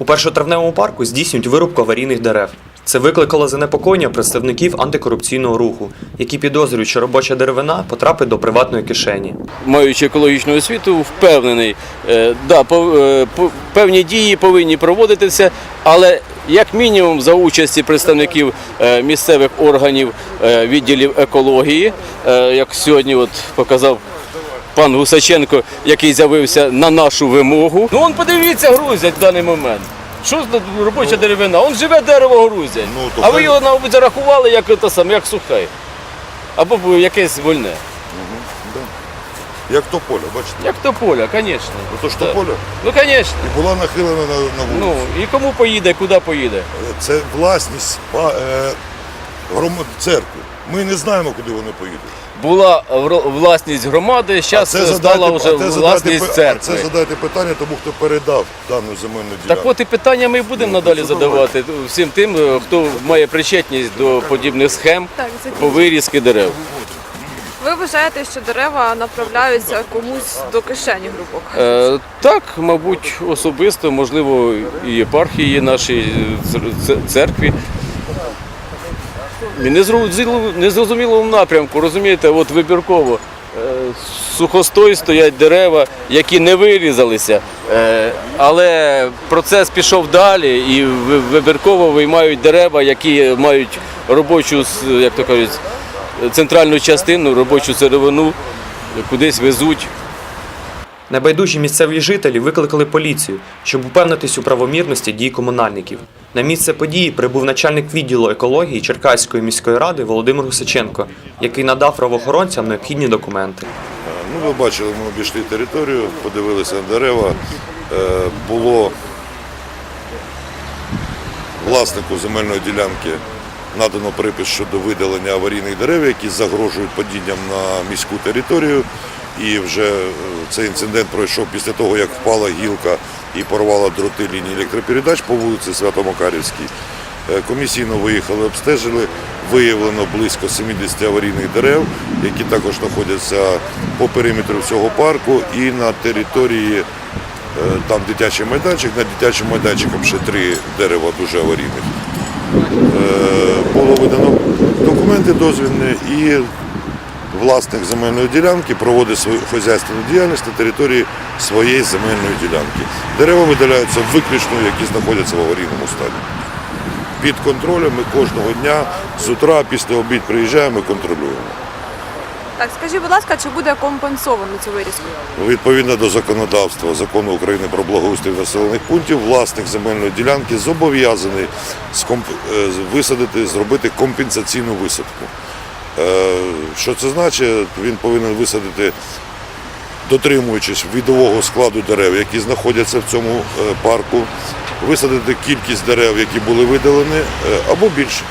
У першотравневому парку здійснюють вирубку аварійних дерев. Це викликало занепокоєння представників антикорупційного руху, які підозрюють, що робоча деревина потрапить до приватної кишені. маючи екологічну освіту, впевнений, е, да, е, певні дії повинні проводитися, але як мінімум за участі представників е, місцевих органів відділів екології, як сьогодні от показав пан Гусаченко, який з'явився на нашу вимогу. Ну он подивіться, грузять в даний момент. Що робоча деревина? Он живе дерево грузять. Ну, то а ви хай- його мабуть, зарахували як, те саме, як сухе. Або б якесь вольне. Як тополя, бачите? Як тополя, звісно. Ото ж Так. тополя Ну, звісно. і була нахилена на, на Ну, вулицю. і кому поїде, куди поїде. Це власність па- е, гром- церкви. Ми не знаємо, куди вони поїдуть. Була власність громади, зараз стала задайте- вже а це задайте власність а церкви. Це задайте питання тому, хто передав дану земельну ділянку. Так от і питання ми будемо надалі задавати всім тим, е, хто має причетність до подібних схем Так, по вирізки дерев. Ви вважаєте, що дерева направляються комусь до кишені, грубо кажучи? Е, так, мабуть, особисто, можливо, і єпархії нашій цер- церкві. Незрозумілому напрямку, розумієте, от вибірково. е, Сухостой стоять дерева, які не вирізалися, е, але процес пішов далі і вибірково виймають дерева, які мають робочу, як то кажуть, центральну частину, робочу сировину, кудись везуть. Небайдужі місцеві жителі викликали поліцію, щоб упевнитись у правомірності дій комунальників. На місце події прибув начальник відділу екології Черкаської міської ради Володимир Гусаченко, який надав правоохоронцям необхідні документи. Ну, ви бачили, ми обійшли територію, подивилися на дерева. Е, Було власнику земельної ділянки надано припис щодо видалення аварійних дерев, які загрожують падінням на міську територію. І вже е, цей інцидент пройшов після того, як впала гілка і порвала дроти лінії електропередач по вулиці Свято-Макарівській. Е, Комісійно виїхали, обстежили, виявлено близько 70 аварійних дерев, які також знаходяться по периметру всього парку і на території е, там дитячий майданчик, над дитячим майданчиком ще три дерева дуже аварійних. Було видано документи дозвільні і власник земельної ділянки проводить свою хазяйственну діяльність на території своєї земельної ділянки. Дерева видаляються виключно, які знаходяться в аварійному стані. Під контролем ми кожного дня з утра після обід приїжджаємо і контролюємо. Так, скажіть, будь ласка, чи буде компенсовано цю вирізку? Відповідно до законодавства закону України про благоустрій населених пунктів, власник земельної ділянки зобов'язаний е, висадити, зробити компенсаційну висадку. Е, Що це значить? Він повинен висадити, дотримуючись відового складу дерев, які знаходяться в цьому е, парку, висадити кількість дерев, які були видалені, е, або більше.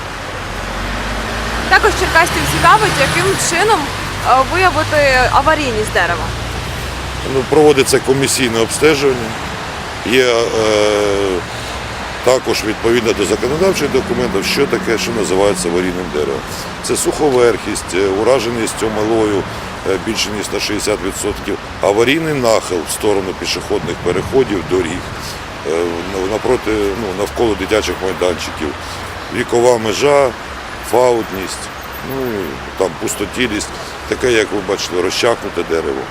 Також черкастів цікавить, яким чином виявити аварійність дерева. Ну, проводиться комісійне обстеження. Є е, також відповідно до законодавчих документів, що таке, що називається аварійним деревом. Це суховерхість, е, ураженість омилою е, більше ніж на 60%, аварійний нахил в сторону пішохідних переходів, доріг, е, напроти, ну, навколо дитячих майданчиків, вікова межа, фаутність, ну, там пустотілість, таке, як ви бачили, розчахнуте дерево.